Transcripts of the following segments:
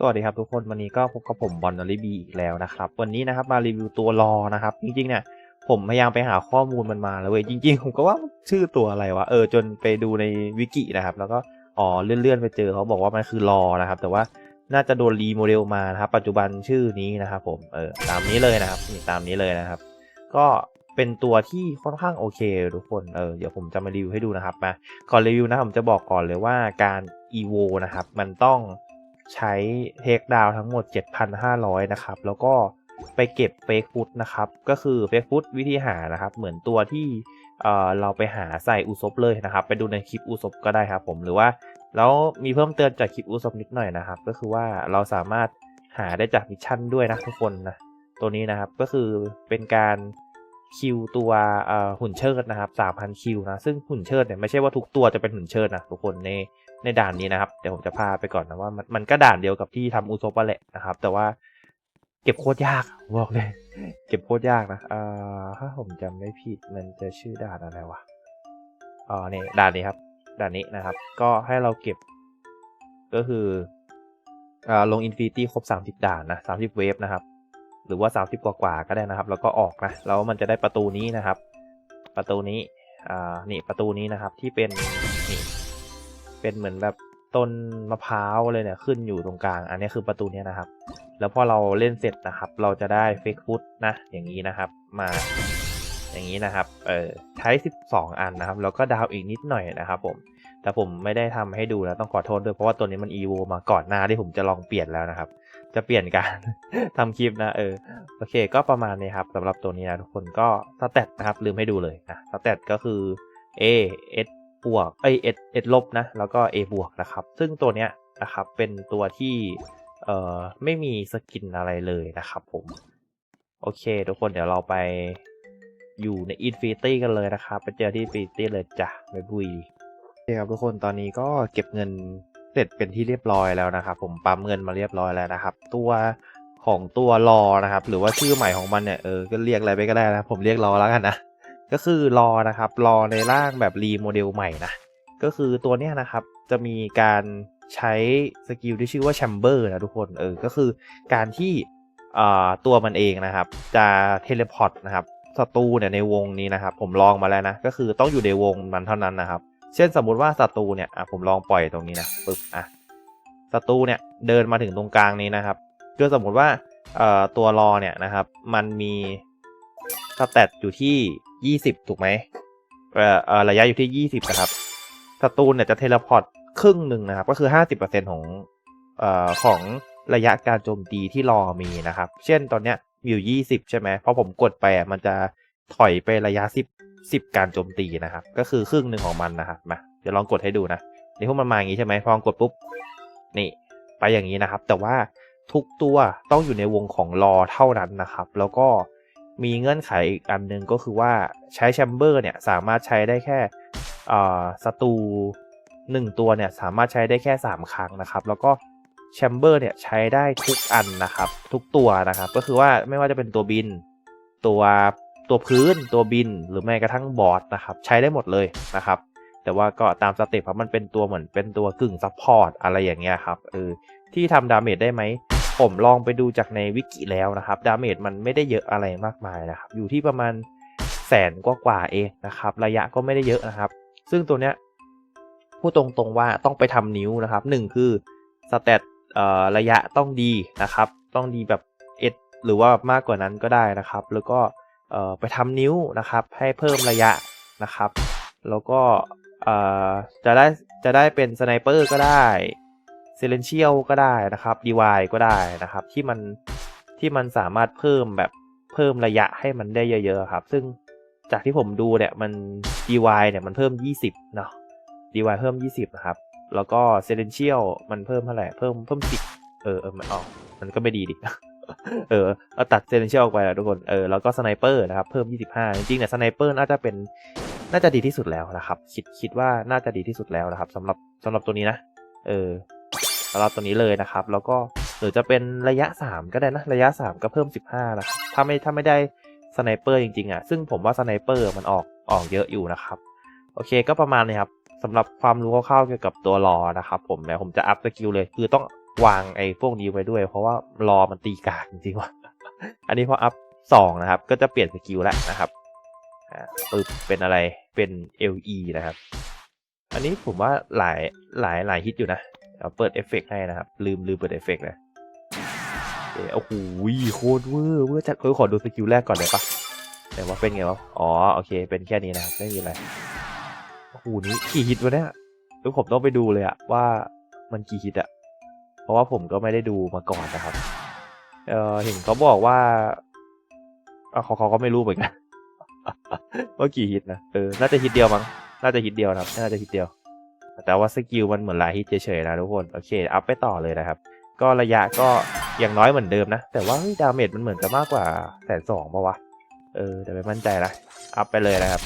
สวัสดีครับทุกคนวันนี้ก็พบกับผมบอลนอริบีอีกแล้วนะครับวันนี้นะครับมารีวิวตัวรอนะครับจริงๆเนี่ยผมพยายามไปหาข้อมูลมันมาแล้วเว้ยจริง ๆ ผมก็ว่าชื่อตัวอะไรวะเออจนไปดูในวิกินะครับแล้วก็อ๋อเลื่อนๆไปเจอเขาบอกว่ามันคือรอนะครับแต่ว่าน่าจะโดนรีโมเดลมานะครับปัจจุบันชื่อนี้นะครับผมเออตามนี้เลยนะครับนี่ตามนี้เลยนะครับ ก็เป็นตัวที่ค่อนข้างโอเคทุกคนเออเดี๋ยวผมจะมารีวิวให้ดูนะครับมาก่อนรีวิวนะผมจะบอกก่อนเลยว่าการ EVO นะครับมันต้อง ใช้เทคดาวทั้งหมด 7,500 นะครับ แล้วก็ไปเก็บเฟกฟุตนะครับ ก็คือเฟกฟุตวิธีหานะครับ เหมือนตัวที่เออเราไปหาใส่อุซบเลยนะครับ ไปดูในคลิปอุซบก็ได้ครับผมหรือว่าแล้วมีเพิ่มเตือนจากคลิปอุซบนิดหน่อยนะครับ ก็คือว่าเราสามารถหาได้จากมิชชั่นด้วยนะทุกคนนะตัวนี้นะครับก็คือเป็นการคิวตัวหุ่นเชิดนะครับ3,000คิวนะซึ่งหุ่นเชิดเนี่ยไม่ใช่ว่าทุกตัวจะเป็นหุ่นเชิดนะทุกคนใน ในด่านนี้นะครับ เดี๋ยวผมจะพาไปก่อนนะว่ามันมันก็ด่านเดียวกับที่ทำอุซบแหละนะครับ แต่ว่าเก็บโคตรยากบอกเลย เก็บโคตรยากนะเอ่อถ้าผมจำไม่ผิดมันจะชื่อด่านอะไรวะอ๋อเนี่ยด่านนี้ครับด่านนี้นะครับ ก็ให้เราเก็บก็คืออ่าลงอินฟินิตี้ครบ 30 ด่านนะ30 เวฟนะครับ หรือว่า 30 กว่ากว่าๆก็ได้นะครับ แล้วก็ออกนะแล้วมันจะได้ประตูนี้นะครับ ประตูนี้อ่านี่ประตูนี้นะครับที่เป็นนี่ เป็นเหมือนแบบต้นมะพร้าวเลยเนี่ยขึ้นอยู่ตรงกลาง อันนี้คือประตูนี้นะครับ แล้วพอเราเล่นเสร็จนะครับ เราจะได้เฟกฟุตนะ อย่างนี้นะครับ มาอย่างนี้นะครับ เออใช้ 12 อันนะครับ แล้วก็ดาวอีกนิดหน่อยนะครับผม แต่ผมไม่ได้ทำให้ดูนะต้องขอโทษด้วย เพราะว่าตัวนี้มัน EVO มาก่อนหน้าที่ผมจะลองเปลี่ยนแล้วนะครับ จะเปลี่ยนการทำคลิปนะ เออ โอเค ก็ประมาณนี้ครับสำหรับตัวนี้นะทุกคนก็สเตตนะครับ ลืมให้ดูเลยนะ สเตตก็คือ A S บวกเอ้ย S S ลบนะแล้วก็ A บวกนะครับ ซึ่งตัวเนี้ยนะครับเป็นตัวที่เอ่อไม่มีสกินอะไรเลยนะครับผม โอเค ทุกคนเดี๋ยวเราไปอยู่ใน Infinity กันเลยนะครับไปเจอที่ Infinity เลยจ้ะบ๊ายบุยโอเคครับทุกคนตอนนี้ก็เก็บเงินเสร็จเป็นที่เรียบร้อยแล้วนะครับผมปั๊มเงินมาเรียบร้อยแล้วนะครับ ตัวของตัวรอนะครับ หรือว่าชื่อใหม่ของมันเนี่ยเออก็เรียกอะไรไปก็ได้นะผมเรียกรอแล้วกันนะ ก็คือรอนะครับรอในร่างแบบรีโมเดลใหม่นะก็คือตัวเนี้ยนะครับจะมีการใช้สกิลที่ชื่อว่าแชมเบอร์นะทุกคนเออก็คือการที่ตัวมันเองนะครับ จะเทเลพอร์ตนะครับศัตรูเนี่ยในวงนี้นะครับ ผมลองมาแล้วนะก็คือต้องอยู่ในวงมันเท่านั้นนะครับ เช่นสมมุติว่าศัตรูเนี่ยอะผมลองปล่อยตรงนี้นะปึ๊บอะศัตรูเนี่ยเดินมาถึงตรงกลางนี้นะครับก็สมมุติว่าตัวรอเนี่ยนะครับ มันมี สเตตอยู่ที่ 20 ถูกไหมเอ่ออระยะอยู่ที่ 20 นะครับศัตรูเนี่ยจะเทเลพอร์ตครึ่งหนึ่งนะครับ ก็คือ 50%ของเอ่อของระยะการโจมตีที่รอมีนะครับ เช่นตอนเนี้ยมีอยู่ 20 ใช่ไหมพอผมกดไปมันจะถอยไประยะ 10 10 การโจมตีนะครับ ก็คือครึ่งหนึ่งของมันนะครับมาเดี๋ยวลองกดให้ดูนะนี่พวกมันมาอย่างนี้ใช่ไหมพอกดปุ๊บนี่ไปอย่างนี้นะครับ แต่ว่าทุกตัวต้องอยู่ในวงของรอเท่านั้นนะครับ แล้วก็ มีเงื่อนไขอีกอันหนึ่งก็คือว่าใช้แชมเบอร์เนี่ยสามารถใช้ได้แค่ศัตรูหนึ่งตัวเนี่ยสามารถใช้ได้แค่ 3 ครั้งนะครับ แล้วก็แชมเบอร์เนี่ยใช้ได้ทุกอันนะครับ ทุกตัวนะครับ ก็คือว่าไม่ว่าจะเป็นตัวบิน ตัวตัวพื้นตัวบินหรือแม้กระทั่งบอร์ดนะครับ ใช้ได้หมดเลยนะครับ แต่ว่าก็ตามสเต็ปครับมันเป็นตัวเหมือนเป็นตัวกึ่งซัพพอร์ตอะไรอย่างเงี้ยครับเออที่ทำดาเมจได้ไหม ผมลองไปดูจากในวิกิแล้วนะครับดาเมจมันไม่ได้เยอะอะไรมากมายนะครับ อยู่ที่ประมาณแสนกว่ากว่าเองนะครับ ระยะก็ไม่ได้เยอะนะครับ ซึ่งตัวเนี้ยพูดตรงๆว่าต้องไปทำนิ้วนะครับหนึ่งคือสเตตระยะต้องดีนะครับ ต้องดีแบบเอ็ดหรือว่ามากกว่านั้นก็ได้นะครับ แล้วก็ไปทำนิ้วนะครับ ให้เพิ่มระยะนะครับ แล้วก็จะได้จะได้เป็นสไนเปอร์ก็ได้ เซเลนเชียลก็ได้นะครับดีวายก็ได้นะครับ ที่มันที่มันสามารถเพิ่มแบบเพิ่มระยะให้มันได้เยอะๆครับ ซึ่งจากที่ผมดูเนี่ยมัน DY เนี่ยมันเพิ่ม 20 เนาะ DY เพิ่ม 20 นะครับ แล้วก็เซเลนเชียลมันเพิ่มเท่าไหร่เพิ่มเพิ่ม 10 เออเออมันออกมันก็ไม่ดีดิ เออเราตัดเซเลนเชียลออกไปแล้วทุกคน เออแล้วก็สไนเปอร์นะครับเพิ่ม 25 จริงๆเนี่ยสไนเปอร์น่าจะเป็นน่าจะดีที่สุดแล้วนะครับ คิดคิดว่าน่าจะดีที่สุดแล้วนะครับสำหรับสำหรับตัวนี้นะ เออำหรับตัวนี้เลยนะครับ แล้วก็หรือจะเป็นระยะ 3 ก็ได้นะ ระยะ 3 ก็เพิ่ม 15 นะครับ ถ้าไม่ถ้าไม่ได้สไนเปอร์จริงๆอะ ซึ่งผมว่าสไนเปอร์มันออกออกเยอะอยู่นะครับ โอเคก็ประมาณนี้ครับสำหรับความรู้คร่าวๆเกี่ยวกับตัวรอนะครับ ผมเนี่ยผมจะอัพสกิลเลย คือต้องวางไอ้พวกนี้ไว้ด้วย เพราะว่ารอมันตีกากจริงๆว่ะ อันนี้พออัพสองนะครับ ก็จะเปลี่ยนสกิลแล้วนะครับอ่าปึ๊บเป็นอะไรเป็น LE นะครับ อันนี้ผมว่าหลายหลายหลายฮิตอยู่นะ เดี๋ยวเปิดเอฟเฟกต์ให้นะครับ ลืมลืมเปิดเอฟเฟกต์เลยโอเคโอ้โหโคตรเวอร์เวอร์จัดเออขอดูสกิลแรกก่อนได้ปะแต่ว่าเป็นไงวะ อ๋อ โอเค เป็นแค่นี้นะครับ ไม่มีอะไร โอ้โห นี่กี่ฮิตวะเนี่ยทุกผมต้องไปดูเลยอะว่ามันกี่ฮิตอะเพราะว่าผมก็ไม่ได้ดูมาก่อนนะครับ เออเห็นเขาบอกว่าเอ่อเขาเขาก็ไม่รู้เหมือนกันว่ากี่ฮิตนะ เออ น่าจะฮิตเดียวมั้ง น่าจะฮิตเดียวนะครับ น่าจะฮิตเดียว แต่ว่าสกิลมันเหมือนลายฮิตเฉยๆนะทุกคนโอเคอัพไปต่อเลยนะครับ ก็ระยะก็อย่างน้อยเหมือนเดิมนะ แต่ว่าดาเมจมันเหมือนจะมากกว่าแสนสองปะวะเออแต่ไม่มั่นใจละอัพไปเลยนะครับ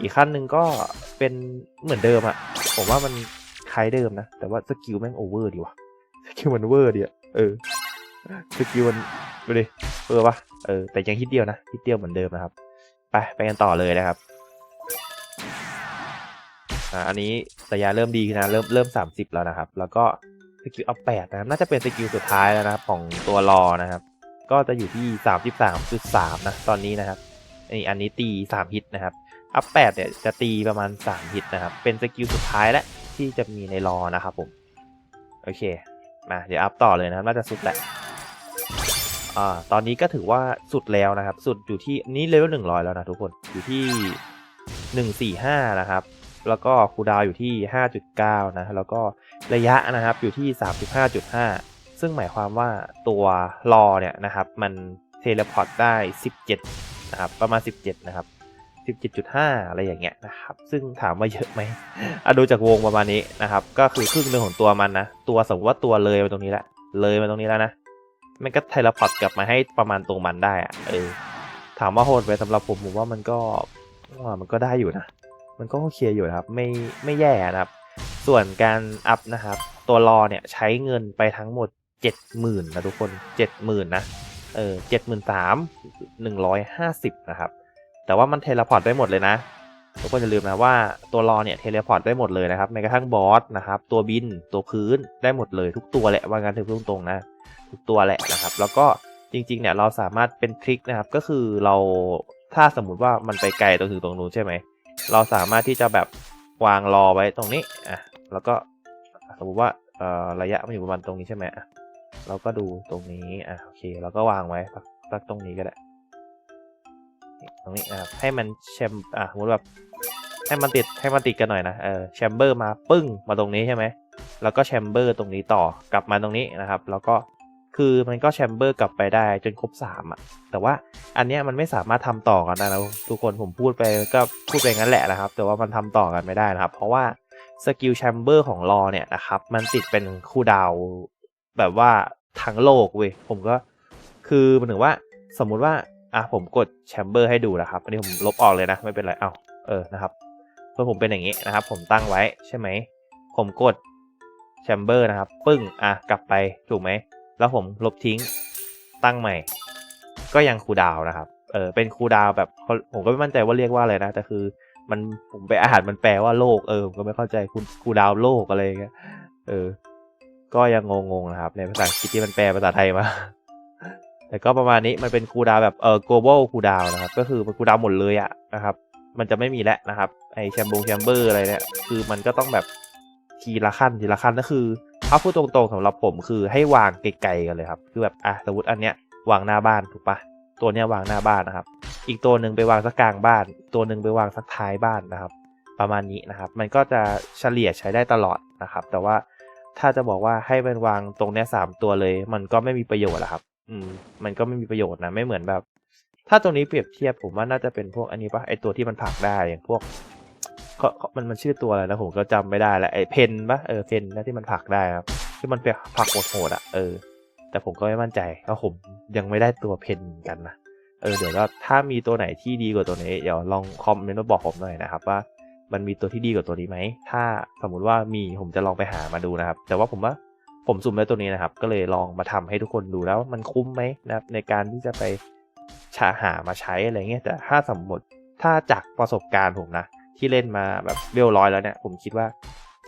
อีกขั้นหนึ่งก็เป็นเหมือนเดิมอะผมว่ามันคล้ายเดิมนะ แต่ว่าสกิลแม่งโอเวอร์ดีวะสกิลมันเวอร์ดีอะเออสกิลมันดูดิเออปะเออแต่ยังฮิตเดียวนะฮิตเดียวเหมือนเดิมนะครับ ไปไปกันต่อเลยนะครับ อ่าอันนี้ระยะเริ่มดีขึ้นนะเริ่มเริ่มสามสิบแล้วนะครับ แล้วก็สกิลอัพแปดนะครับน่าจะเป็นสกิลสุดท้ายแล้วนะครับของตัวรอนะครับ ก็จะอยู่ที่สามสิบสามจุดสามนะตอนนี้นะครับนี่อันนี้ตีสามฮิตนะครับ อัพแปดเนี่ยจะตีประมาณสามฮิตนะครับ เป็นสกิลสุดท้ายแล้วที่จะมีในรอนะครับผม โอเค มาเดี๋ยวอัพต่อเลยนะครับน่าจะสุดแหละอ่าตอนนี้ก็ถือว่าสุดแล้วนะครับ สุดอยู่ที่นี่เลเวลหนึ่งร้อยแล้วนะทุกคนอยู่ที่หนึ่งสี่ห้านะครับ แล้วก็คูดาวอยู่ที่ 5.9 นะ แล้วก็ระยะนะครับอยู่ที่ 35.5 ซึ่งหมายความว่าตัวรอเนี่ยนะครับ มันเทเลพอร์ตได้ 17 นะครับ ประมาณ 17 นะครับ 17.5 อะไรอย่างเงี้ยนะครับ ซึ่งถามว่าเยอะไหมอะดูจากวงประมาณนี้นะครับ ก็คือครึ่งหนึ่งของตัวมันนะ ตัวสมมติว่าตัวเลยมาตรงนี้แล้วเลยมาตรงนี้แล้วนะ มันก็เทเลพอร์ตกลับมาให้ประมาณตรงมันได้อะเออ ถามว่าโหดไปสำหรับผมผมว่ามันก็มันก็ได้อยู่นะ มันก็โอเคอยู่นะครับ ไม่ไม่แย่นะครับ ส่วนการอัพนะครับ ตัวรอเนี่ยใช้เงินไปทั้งหมด 70,000นะทุกคน70,000นะเออเจ็ดหมื่นสามหนึ่งร้อยห้าสิบนะครับ แต่ว่ามันเทเลพอร์ตได้หมดเลยนะทุกคนอย่าลืมนะว่าตัวรอเนี่ยเทเลพอร์ตได้หมดเลยนะครับแม้กระทั่งบอสนะครับ ตัวบินตัวพื้นได้หมดเลย ทุกตัวแหละว่างั้นถึงตรงๆนะทุกตัวแหละนะครับ แล้วก็จริงๆเนี่ยเราสามารถเป็นทริคนะครับก็คือเราถ้าสมมุติว่ามันไปไกลตรงถึงตรงนู้นใช่ไหม เราสามารถที่จะแบบวางรอไว้ตรงนี้อะแล้วก็สมมติว่าเอ่อระยะมันอยู่ประมาณตรงนี้ใช่ไหมอะเราก็ดูตรงนี้อะโอเคเราก็วางไว้สักตรงนี้ก็ได้ตรงนี้นะให้มันแชมอะสมมติแบบให้มันติดให้มันติดกันหน่อยนะเออแชมเบอร์มาปึ้งมาตรงนี้ใช่ไหมแล้วก็แชมเบอร์ตรงนี้ต่อกลับมาตรงนี้นะครับ แล้วก็ คือมันก็แชมเบอร์กลับไปได้จนครบสามอะ แต่ว่าอันเนี้ยมันไม่สามารถทำต่อกันได้นะทุกคนผมพูดไปก็พูดไปงั้นแหละนะครับ แต่ว่ามันทำต่อกันไม่ได้นะครับ เพราะว่าสกิลแชมเบอร์ของรอเนี่ยนะครับ มันติดเป็นคูลดาวแบบว่าทั้งโลกเว้ยผมก็คือมันถึงว่าสมมุติว่าอะผมกดแชมเบอร์ให้ดูนะครับ อันนี้ผมลบออกเลยนะ ไม่เป็นไร เอ้าเออนะครับเพื่อผมเป็นอย่างนี้นะครับ ผมตั้งไว้ใช่ไหม ผมกดแชมเบอร์นะครับ ปึ้ง อะ กลับไป ถูกไหม แล้วผมลบทิ้งตั้งใหม่ ก็ยังคูดาวนะครับ เออเป็นคูดาวแบบผมก็ไม่มั่นใจว่าเรียกว่าอะไรนะแต่คือมันผมไปอ่านมันแปลว่าโลกเออผมก็ไม่เข้าใจคุณคูดาวโลกอะไรเงี้ยเออ ก็ยังงงๆนะครับ ในภาษาอังกฤษที่มันแปลภาษาไทยมาแต่ก็ประมาณนี้มันเป็นคูดาวแบบเออ global คูดาวนะครับ ก็คือมันคูดาวหมดเลยอะนะครับ มันจะไม่มีแล้วนะครับไอแชมบงแชมเบอร์อะไรเนี่ยคือมันก็ต้องแบบ ทีละขั้นทีละขั้นก็คือถ้าพูดตรงๆสำหรับผมคือให้วางไกลๆกันเลยครับคือแบบอะสมมติอันเนี้ยวางหน้าบ้านถูกปะตัวเนี้ยวางหน้าบ้านนะครับ อีกตัวหนึ่งไปวางสักกลางบ้าน ตัวหนึ่งไปวางสักท้ายบ้านนะครับ ประมาณนี้นะครับ มันก็จะเฉลี่ยใช้ได้ตลอดนะครับ แต่ว่าถ้าจะบอกว่าให้เป็นวางตรงเนี้ยสามตัวเลย มันก็ไม่มีประโยชน์อะครับ อืม มันก็ไม่มีประโยชน์นะไม่เหมือนแบบ ถ้าตรงนี้เปรียบเทียบผมว่าน่าจะเป็นพวกอันนี้ปะไอตัวที่มันผลักได้อย่างพวก เขามันมันชื่อตัวอะไรนะผมก็จำไม่ได้แล้วไอ้เพนปะเออเพนนะที่มันผลักได้ครับที่มันไปผลักโหดๆอะเออ แต่ผมก็ไม่มั่นใจเพราะผมยังไม่ได้ตัวเพนกันนะเออเดี๋ยวก็ถ้ามีตัวไหนที่ดีกว่าตัวนี้เดี๋ยวลองคอมเมนต์มาบอกผมหน่อยนะครับว่ามันมีตัวที่ดีกว่าตัวนี้ไหม ถ้าสมมุติว่ามีผมจะลองไปหามาดูนะครับ แต่ว่าผมว่าผมสุ่มได้ตัวนี้นะครับ ก็เลยลองมาทำให้ทุกคนดูแล้วว่ามันคุ้มไหมนะครับในการที่จะไปชาหามาใช้อะไรเงี้ย แต่ถ้าสมมติถ้าจากประสบการณ์ผมนะ ที่เล่นมาแบบเรียวร้อยแล้วเนี่ยผมคิดว่า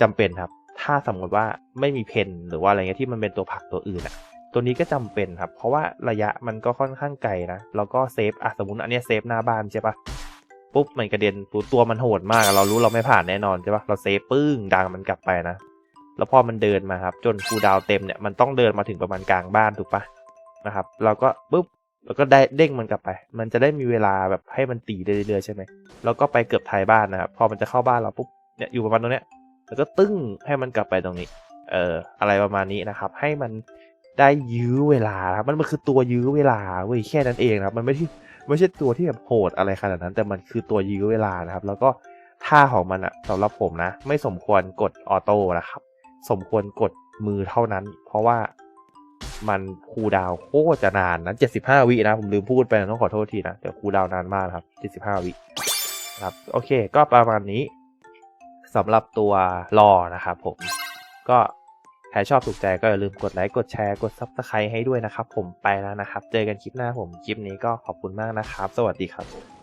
จำเป็นครับ ถ้าสมมติว่าไม่มีเพนหรือว่าอะไรเงี้ยที่มันเป็นตัวผักตัวอื่นอะตัวนี้ก็จำเป็นครับ เพราะว่าระยะมันก็ค่อนข้างไกลนะแล้วก็เซฟอะสมมติอันนี้เซฟหน้าบ้านใช่ปะปุ๊บมันกระเด็นตัวตัวมันโหดมาก เรารู้เราไม่ผ่านแน่นอนใช่ปะเราเซฟปึ้งดังมันกลับไปนะ แล้วพอมันเดินมาครับ จนคูดาวเต็มเนี่ยมันต้องเดินมาถึงประมาณกลางบ้านถูกปะนะครับ เราก็ปุ๊บ แล้วก็ได้เด้งมันกลับไป มันจะได้มีเวลาแบบให้มันตีเรื่อยๆใช่ไหมแล้วก็ไปเกือบท้ายบ้านนะครับ พอมันจะเข้าบ้านเราปุ๊บ เนี่ยอยู่ประมาณตรงเนี้ย แล้วก็ตึ้งให้มันกลับไปตรงนี้ เอออะไรประมาณนี้นะครับ ให้มันได้ยื้อเวลาครับ มันมันคือตัวยื้อเวลาเว้ยแค่นั้นเองนะครับ มันไม่ใช่ไม่ใช่ตัวที่แบบโหดอะไรขนาดนั้น แต่มันคือตัวยื้อเวลานะครับ แล้วก็ท่าของมันอะสำหรับผมนะ ไม่สมควรกดออโต้นะครับ สมควรกดมือเท่านั้น เพราะว่า มันคูดาวโคตรจะนานนะ 75 วินะ ผมลืมพูดไปนะต้องขอโทษทีนะแต่คูดาวนานมากครับ 75 วิครับ โอเค ก็ประมาณนี้สำหรับตัวรอนะครับผม ก็ใครชอบถูกใจก็อย่าลืมกดไลค์ กดแชร์ กดซับสไครต์ให้ด้วยนะครับ ผมไปแล้วนะครับ เจอกันคลิปหน้าผม คลิปนี้ก็ขอบคุณมากนะครับ สวัสดีครับ